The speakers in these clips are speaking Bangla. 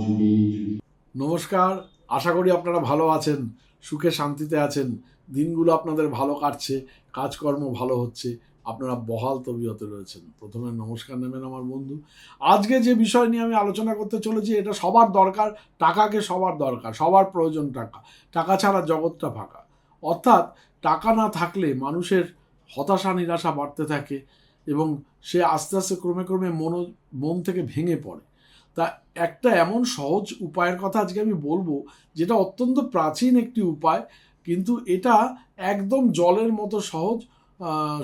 যুগে। নমস্কার, আশা করি আপনারা ভালো আছেন, সুখে শান্তিতে আছেন। দিনগুলো আপনাদের ভালো কাটছে, কাজকর্ম ভালো হচ্ছে, আপনারা বহাল তবিয়তে রয়েছেন। প্রথমে নমস্কার নেবেন আমার বন্ধু। আজকে যে বিষয় নিয়ে আমি আলোচনা করতে চলেছি, এটা সবার দরকার, টাকাকে সবার দরকার, সবার প্রয়োজন টাকা। টাকা ছাড়া জগৎটা ফাঁকা। অর্থাৎ, টাকা না থাকলে মানুষের হতাশা, নিরাশা বাড়তে থাকে এবং সে আস্তে আস্তে ক্রমে ক্রমে মনো, মন থেকে ভেঙে পড়ে। তা একটা এমন সহজ উপায়ের কথা আজকে আমি বলব, যেটা অত্যন্ত প্রাচীন একটি উপায়, কিন্তু এটা একদম জলের মতো সহজ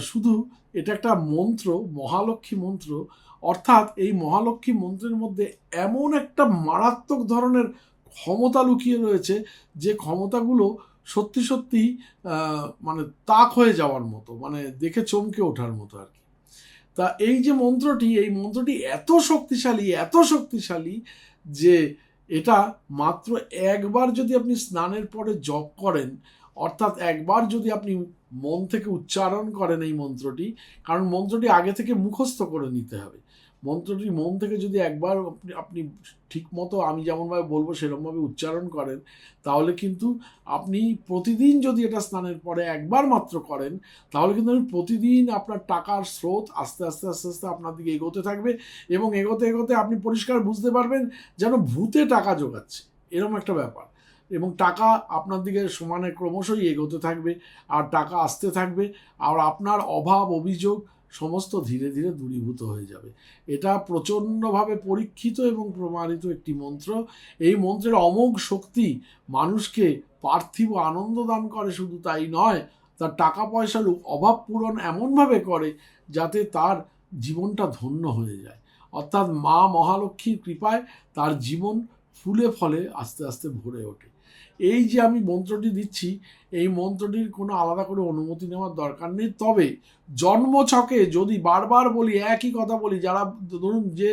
শুধু এটা একটা মন্ত্র, মহালক্ষ্মী মন্ত্র। অর্থাৎ এই মহালক্ষ্মী মন্ত্রের মধ্যে এমন একটা মারাত্মক ধরনের ক্ষমতা লুকিয়ে রয়েছে, যে ক্ষমতাগুলো সত্যি সত্যি মানে তাক হয়ে যাওয়ার মতো মানে দেখে চমকে ওঠার মতো আর কি। তা এই যে মন্ত্রটি, এই মন্ত্রটি এত শক্তিশালী এত শক্তিশালী যে এটা মাত্র একবার যদি আপনি স্নানের পরে জপ করেন, অর্থাৎ একবার যদি আপনি মন থেকে উচ্চারণ করেন এই মন্ত্রটি, কারণ মন্ত্রটি আগে থেকে মুখস্থ করে নিতে হবে। মন্ত্রটি মন থেকে যদি একবার আপনি ঠিক মতো আমি যেমনভাবে বলব সেরকমভাবে উচ্চারণ করেন, তাহলে কিন্তু আপনি প্রতিদিন যদি এটা স্নানের পরে একবার মাত্র করেন, তাহলে কিন্তু প্রতিদিন আপনার টাকার স্রোত আস্তে আস্তে আস্তে আস্তে আপনার দিকে এগোতে থাকবে এবং এগোতে এগোতে আপনি পরিষ্কার বুঝতে পারবেন যেন ভূতে টাকা জোগাচ্ছে। এরকম একটা ব্যাপার। এবং টাকা আপনার দিকে সমানে ক্রমশই এগোতে থাকবে, আর টাকা আসতে থাকবে, আর আপনার অভাব, অভিযোগ সমস্ত ধীরে ধীরে দূরীভূত হয়ে যাবে। এটা প্রচণ্ডভাবে পরীক্ষিত এবং প্রমাণিত একটি মন্ত্র। এই মন্ত্রের অমোঘ শক্তি মানুষকে পার্থিব আনন্দ দান করে, শুধু তাই নয়, তার টাকা পয়সার অভাব পূরণ এমনভাবে করে যাতে তার জীবনটা ধন্য হয়ে যায়। অর্থাৎ মা মহালক্ষ্মীর কৃপায় তার জীবন ফুলে ফলে আস্তে আস্তে ভরে ওঠে। এই যে আমি মন্ত্রটি দিচ্ছি, এই মন্ত্রটির কোনো আলাদা করে অনুমতি নেওয়ার দরকার নেই। তবে জন্মছকে যদি বারবার বলি, একই কথা বলি, যারা ধরুন যে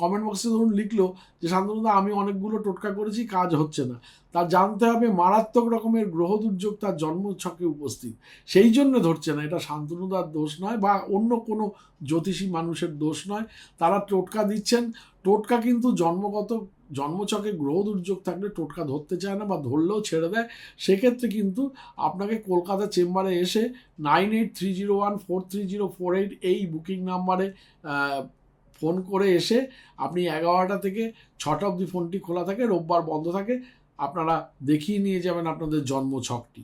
কমেন্ট বক্সে ধরুন লিখলো যে শান্তনুদা আমি অনেকগুলো টোটকা করেছি, কাজ হচ্ছে না। তার জানতে হবে মারাত্মক রকমের গ্রহ দুর্যোগ তার জন্মছকে উপস্থিত। সেই জন্য ধরছে না, এটা শান্তনুদার দোষ নয় বা অন্য কোনো জ্যোতিষী মানুষের দোষ নয়। তারা টোটকা দিচ্ছেন টোটকা কিন্তু জন্মগত জন্মছকে গ্রহ দুর্যোগ থাকলে টোটকা ধরতে চায় না বা ধরলেও ছেড়ে দেয়। সেক্ষেত্রে কিন্তু আপনাকে কলকাতা চেম্বারে এসে nine eight three zero one four three zero four eight এই বুকিং নাম্বারে ফোন করে এসে আপনি এগারোটা থেকে ছটা অবধি ফোনটি খোলা থাকে, রোববার বন্ধ থাকে, আপনারা দেখিয়ে নিয়ে যাবেন আপনাদের জন্মছকটি।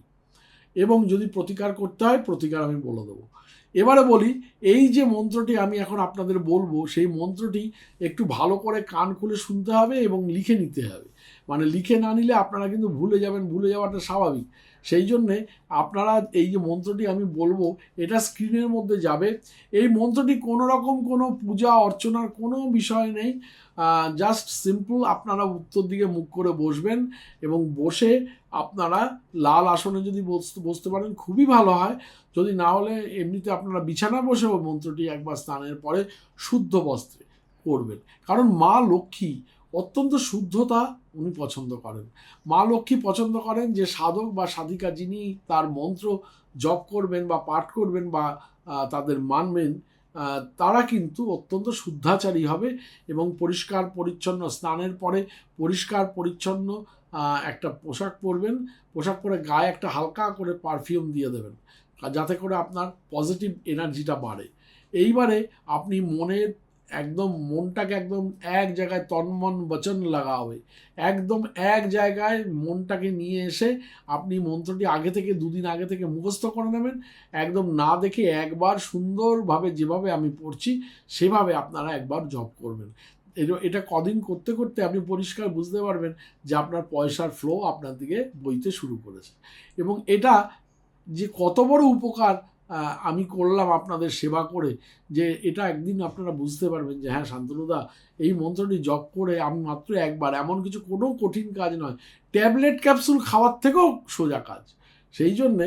এবং যদি প্রতিকার করতে হয়, প্রতিকার আমি বলে দেবো। এবারে বলি, এই যে মন্ত্রটি আমি এখন আপনাদের বলব, সেই মন্ত্রটি একটু ভালো করে কান খুলে শুনতে হবে এবং লিখে নিতে হবে। মানে লিখে না নিলে আপনারা কিন্তু ভুলে যাবেন, ভুলে যাওয়াটা স্বাভাবিক। সেই জন্যে আপনারা এই যে মন্ত্রটি আমি বলব, এটা স্ক্রিনের মধ্যে যাবে। এই মন্ত্রটি কোনো রকম কোনো পূজা, অর্চনার কোনো বিষয় নেই। জাস্ট সিম্পল আপনারা উত্তর দিকে মুখ করে বসবেন এবং বসে আপনারা লাল আসনে যদি বসতে পারেন, খুবই ভালো হয়। যদি না হলে এমনিতে আপনারা বিছানা বসেও মন্ত্রটি একবার স্নানের পরে শুদ্ধ বস্ত্রে করবেন কারণ মা লক্ষ্মী অত্যন্ত শুদ্ধতা উনি পছন্দ করেন। মা লক্ষ্মী পছন্দ করেন যে সাধক বা সাধিকা যিনি তার মন্ত্র জপ করবেন বা পাঠ করবেন বা তাদের মানবেন তারা কিন্তু অত্যন্ত শুদ্ধাচারী হবে এবং পরিষ্কার পরিচ্ছন্ন স্নানের পরে পরিষ্কার পরিচ্ছন্ন একটা পোশাক পরবেন, পোশাক পরে গায়ে একটা হালকা করে পারফিউম দিয়ে দেবেন, যাতে করে আপনার পজিটিভ এনার্জিটা বাড়ে। এইবারে আপনি মনের একদম মনটাকে একদম এক জায়গায় তন্মন বচন লাগাবে একদম এক জায়গায় মনটাকে নিয়ে এসে আপনি মন্ত্রটি আগে থেকে দুদিন আগে থেকে মুখস্থ করে নেবেন। একদম না দেখে একবার সুন্দরভাবে যেভাবে আমি পড়ছি, সেভাবে আপনারা একবার জব করবেন। এটা কদিন করতে করতে আপনি পরিষ্কার বুঝতে পারবেন যে আপনার পয়সার ফ্লো আপনার দিকে বইতে শুরু করেছে। এবং এটা যে কত বড় উপকার আমি করলাম আপনাদের সেবা করে যে এটা একদিন আপনারা বুঝতে পারবেন যে হ্যাঁ শান্তনুদা, এই মন্ত্রটি জপ করে আমি মাত্র একবার। এমন কিছু কোনো কঠিন কাজ নয়। ট্যাবলেট ক্যাপসুল খাওয়ার থেকেও সোজা কাজ। সেই জন্যে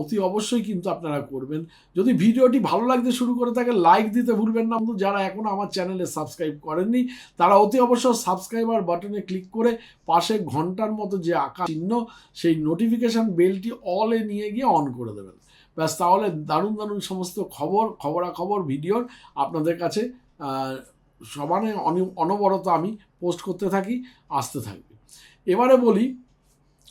অতি অবশ্যই কিন্তু আপনারা করবেন। যদি ভিডিওটি ভালো লাগতে শুরু করে থাকে লাইক দিতে ভুলবেন না। যারা এখনও আমার চ্যানেলে সাবস্ক্রাইব করেননি, তারা অতি অবশ্যই সাবস্ক্রাইবার বাটনে ক্লিক করে পাশে ঘণ্টার মতো যে আঁকা চিহ্ন, সেই নোটিফিকেশান বেলটি অলে নিয়ে গিয়ে অন করে দেবেন। ব্যাস, তাহলে দারুণ দারুণ সমস্ত খবর, খবরাখবর, ভিডিওর আপনাদের কাছে সমানে অনি- অনবরত আমি পোস্ট করতে থাকি, আসতে থাকবে। এবারে বলি,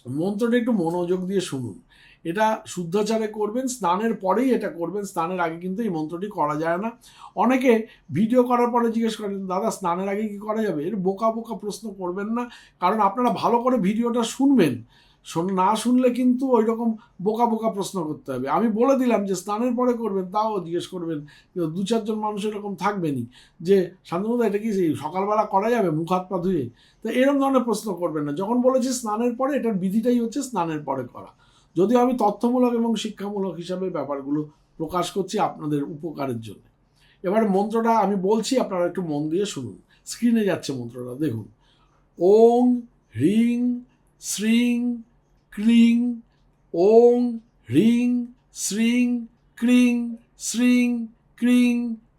মন্ত্রটা একটু মনোযোগ দিয়ে শুনুন। এটা শুদ্ধাচারে করবেন, স্নানের পরেই এটা করবেন, স্নানের আগে কিন্তু এই মন্ত্রটি করা যায় না। অনেকে ভিডিও করার পরে জিজ্ঞেস করেন, দাদা, স্নানের আগে কি করা যাবে? এর বোকা বোকা প্রশ্ন করবেন না, কারণ আপনারা ভালো করে ভিডিওটা শুনবেন। শোন, না শুনলে কিন্তু ওই রকম বোকা বোকা প্রশ্ন করতে হবে। আমি বলে দিলাম যে স্নানের পরে করবেন, তাও জিজ্ঞেস করবেন দু চারজন মানুষ এরকম থাকবেনই। যে শান্তনুদা এটা কি সকালবেলা করা যাবে? মুখ হাত পা ধুয়ে? তো এরকম ধরনের প্রশ্ন করবেন না। যখন বলেছি স্নানের পরে, এটার বিধিটাই হচ্ছে স্নানের পরে করা। যদিও আমি তথ্যমূলক এবং শিক্ষামূলক হিসাবে ব্যাপারগুলো প্রকাশ করছি আপনাদের উপকারের জন্য। এবার মন্ত্রটা আমি বলছি, আপনারা একটু মন দিয়ে শুনুন। স্ক্রিনে যাচ্ছে মন্ত্রটা, দেখুন। ওং, হ্রিং, শ্রিং ক্লিং, ওং হ্রিং শ্রিং, ক্রিং শ্রিং, ক্রিং,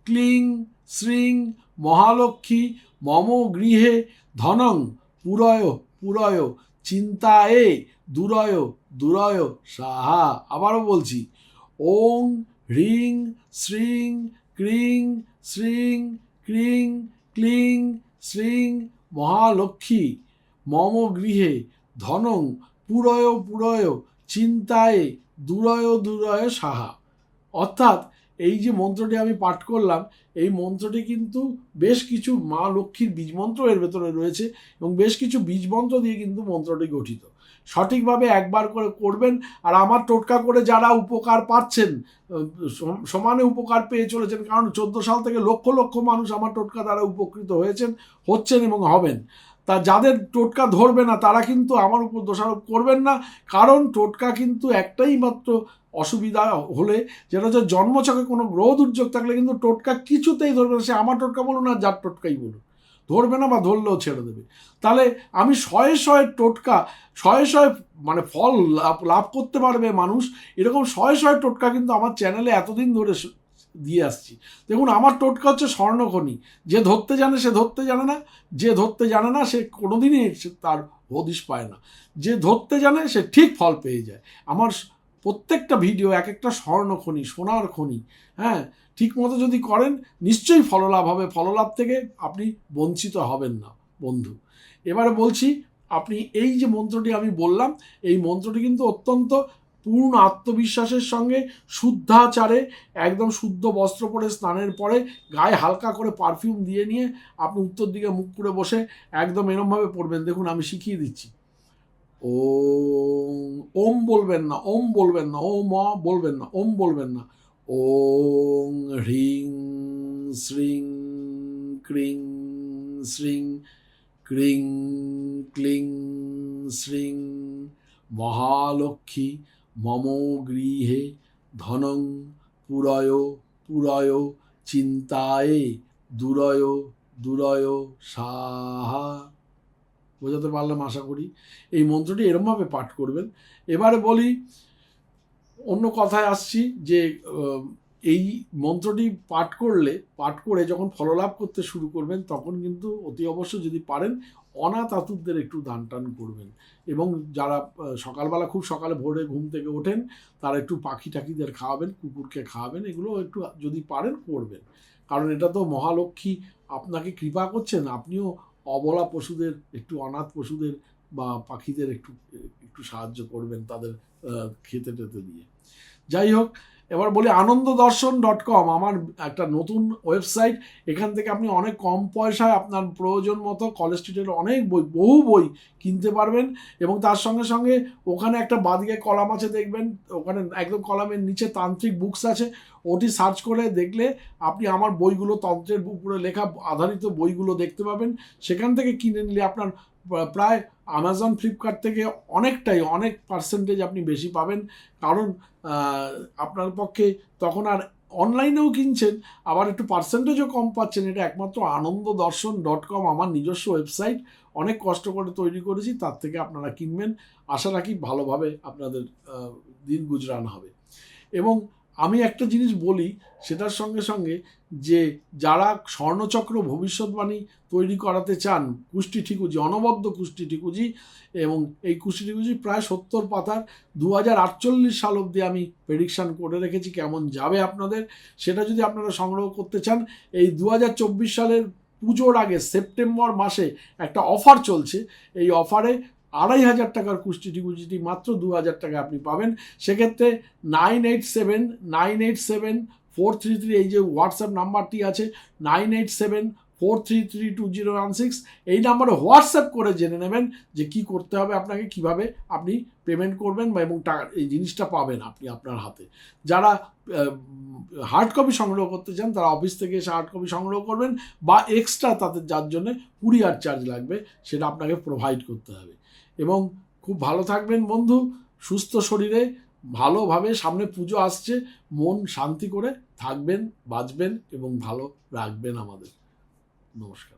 ক্লিং, শ্রিং, মহালক্ষ্মী, মম গৃহে, ধনং, পুরয় পুরয়, চিন্তায়ে, দুরয় দুরয়, সাহা, আবারও বলছি। ওং হ্রিং শ্রিং, ক্রিং শ্রিং, ক্রিং, ক্লিং, শ্রিং, মহালক্ষ্মী, মম গৃহে, ধনং পুরয় পুরয়, চিন্তায় দুরয় দুরয় সাহা। অর্থাৎ এই যে মন্ত্রটি আমি পাঠ করলাম, এই মন্ত্রটি কিন্তু বেশ কিছু মা লক্ষ্মীর বীজমন্ত্র এর ভেতরে রয়েছে এবং বেশ কিছু বীজমন্ত্র দিয়ে কিন্তু মন্ত্রটি গঠিত। সঠিকভাবে একবার করে করবেন আর আমার টোটকা করে যারা উপকার পাচ্ছেন সমানে উপকার পেয়ে চলেছেন, কারণ চোদ্দ সাল থেকে লক্ষ লক্ষ মানুষ আমার টোটকা দ্বারা উপকৃত হয়েছেন, হচ্ছেন এবং হবেন। তা যাদের টোটকা ধরবে না, তারা কিন্তু আমার উপর দোষারোপ করবেন না। কারণ টোটকা কিন্তু একটাই মাত্র অসুবিধা হলে, যেটা হচ্ছে জন্মছকে কোনো গ্রহ দুর্যোগ থাকলে কিন্তু টোটকা কিছুতেই ধরবে না। সে আমার টোটকা বলুন আর যার টোটকাই বলুন ধরবে না বা ধরলেও ছেড়ে দেবে। তাহলে আমি শয়ে শয়ে টোটকা, শয়ে শয়ে মানে ফল লাভ করতে পারবে মানুষ, এরকম শয়ে শয়ে টোটকা কিন্তু আমার চ্যানেলে এতদিন ধরে দিয়ে আসছি। দেখুন, আমার টোটকা হচ্ছে স্বর্ণখনি। যে ধরতে জানে, সে ধরতে জানে না। যে ধরতে জানে না, সে কোনোদিনই তার হদিশ পায় না। যে ধরতে জানে, সে ঠিক ফল পেয়ে যায়। আমার প্রত্যেকটা ভিডিও এক একটা স্বর্ণখনি, সোনার খনি হ্যাঁ ঠিক মতো যদি করেন, নিশ্চয়ই ফললাভ হবে। ফললাভ থেকে আপনি বঞ্চিত হবেন না, বন্ধু। এবারে বলছি, আপনি এই যে মন্ত্রটি আমি বললাম, এই মন্ত্রটি কিন্তু অত্যন্ত পূর্ণ আত্মবিশ্বাসের সঙ্গে শুদ্ধাচারে, একদম শুদ্ধ বস্ত্র পরে স্নানের পরে গায়ে হালকা করে পারফিউম দিয়ে নিয়ে আপনি উত্তর দিকে মুখ করে বসে একদম এরমভাবে পড়বেন। দেখুন, আমি শিখিয়ে দিচ্ছি। ওম ওম বলবেন না, ওম বলবেন না ও অ বলবেন না, ওম বলবেন না। ওং হ্রিং, শ্রিং, ক্রিং শ্রিং, ক্রিং, ক্লিং, শ্রিং, মহালক্ষ্মী মম গৃহে ধনং পুরয় পুরয় চিন্তায় দুরয় দুরয় সাহা। বোঝাতে পারলাম, আশা করি। এই মন্ত্রটি এরমভাবে পাঠ করবেন। এবারে বলি, অন্য কথায় আসছি যে এই মন্ত্রটি পাঠ করলে, পাঠ করে যখন ফললাভ করতে শুরু করবেন, তখন কিন্তু অতি অবশ্য যদি পারেন, অনাথ আতুরদের একটু দান টান করবেন। এবং যারা সকালবেলা খুব সকালে ভোরে ঘুম থেকে ওঠেন, তারা একটু পাখি টাকিদের খাওয়াবেন, কুকুরকে খাওয়াবেন, এগুলো একটু যদি পারেন, করবেন। কারণ এটা তো মহালক্ষ্মী, আপনাকে কৃপা করছেন, আপনিও অবলা পশুদের, একটু অনাথ পশুদের বা পাখিদের একটু একটু সাহায্য করবেন তাদের খেতে টেতে দিয়ে। যাই হোক এবার বলি আনন্দ দর্শন ডট কম আমার একটা নতুন ওয়েবসাইট। এখান থেকে আপনি অনেক কম পয়সায় আপনার প্রয়োজন মতো কলেজ স্ট্রিটের অনেক বই, বহু বই কিনতে পারবেন। এবং তার সঙ্গে সঙ্গে ওখানে একটা বাদিকে কলাম আছে, দেখবেন ওখানে একদম কলামের নিচে তান্ত্রিক বুকস আছে। ওটি সার্চ করে দেখলে আপনি আমার বইগুলো তন্ত্রের উপরে লেখা আধারিত বইগুলো দেখতে পাবেন। সেখান থেকে কিনে নিলে আপনার প্রায় আমাজন ফ্লিপকার্ট থেকে অনেকটাই, অনেক পার্সেন্টেজ আপনি বেশি পাবেন। কারণ আপনার পক্ষে তখন আর অনলাইনেও কিনছেন, আবার একটু পার্সেন্টেজও কম পাচ্ছেন। এটা একমাত্র আনন্দ দর্শন ডট কম আমার নিজস্ব ওয়েবসাইট অনেক কষ্ট করে তৈরি করেছি, তার থেকে আপনারা কিনবেন। আশা রাখি ভালোভাবে আপনাদের দিন গুজরান হবে। এবং আমি একটা জিনিস বলি, সেটার সঙ্গে সঙ্গে যে যারা স্বর্ণচক্র ভবিষ্যৎবাণী তৈরি করাতে চান, কুষ্টি ঠিকুজি, অনবদ্য কুষ্টি ঠিকুজি, এবং এই কুষ্টি ঠিকুজি প্রায় সত্তর পাতার দু হাজার আটচল্লিশ সাল অবধি আমি প্রেডিকশান করে রেখেছি কেমন যাবে আপনাদের। সেটা যদি আপনারা সংগ্রহ করতে চান, এই দু হাজার চব্বিশ সালের পুজোর আগে সেপ্টেম্বর মাসে একটা অফার চলছে। এই অফারে আড়াই হাজার টাকার কুষ্টি টিকুচিটি মাত্র দু হাজার টাকা আপনি পাবেন। সেক্ষেত্রে nine eight seven, nine eight seven, four three three, এই যে হোয়াটসঅ্যাপ নাম্বারটি আছে, nine eight seven, four three three two zero one six, এই নাম্বারে হোয়াটসঅ্যাপ করে জেনে নেবেন যে কি করতে হবে আপনাকে, কীভাবে আপনি পেমেন্ট করবেন বা এবং টাকা, এই জিনিসটা পাবেন আপনি আপনার হাতে। যারা হার্ড কপি সংগ্রহ করতে চান, তারা অফিস থেকে এসে হার্ড কপি সংগ্রহ করবেন বা এক্সট্রা তাদের, যার জন্য কুরিয়ার চার্জ লাগবে, সেটা আপনাকে প্রোভাইড করতে হবে। এবং খুব ভালো থাকবেন বন্ধু, সুস্থ শরীরে ভালোভাবে সামনে পুজো আসছে, মন শান্তি করে থাকবেন, বাঁচবেন এবং ভালো রাখবেন আমাদের। নমস্কার।